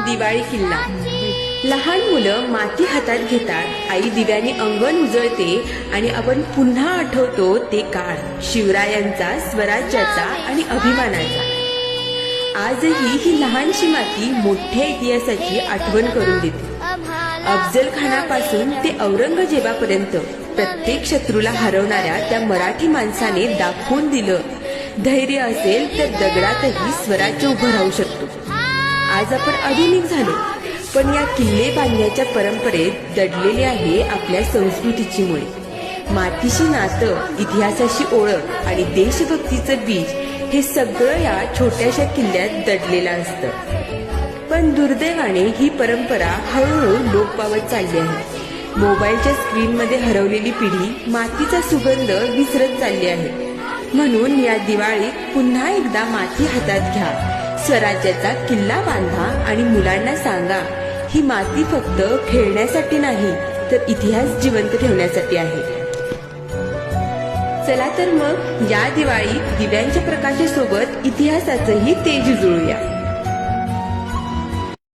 दिवाळी किल्ला. लहान मुलं माती हातात घेतात. आई दिव्याने अंगण उजळते आणि आपण पुन्हा आठवतो ते काळ. शिवरायांचा स्वराज्याचा आणि अभिमानाचा. आजही ही लहानशी माती मोठ्या इतिहासाची आठवण करून देते. अफजल खानापासून ते औरंगजेबापर्यंत प्रत्येक शत्रूला हरवणाऱ्या त्या मराठी माणसाने दाखवून दिलं. धैर्य असेल तर दगडातही स्वराज्य उभं राहू शकतो. आज आपण आधुनिक झालो. पण या किल्ले बांधण्याच्या परंपरेत दडलेले आहे आपल्या संस्कृतीची मुळे मातीशी नातं इतिहासाशी ओळख आणि देशभक्तीचं बीज हे सगळं या छोट्याशा किल्ल्यात दडलेलं असतं. पण दुर्दैवाने ही परंपरा हळूहळू लोप पावत चालली आहे. मोबाईलच्या स्क्रीनमध्ये हरवलेली पिढी मातीचा सुगंध विसरत चालली आहे. म्हणून या दिवाळीत पुन्हा एकदा माती हातात घ्या. स्वराज्याचा किल्ला बांधा आणि मुलांना सांगा ही माती फक्त खेळण्यासाठी नाही तर इतिहास जिवंत ठेवण्यासाठी आहे. चला तर मग या दिवाळीत दिव्यांच्या प्रकाशासोबत इतिहासाचंही तेज जुळूया.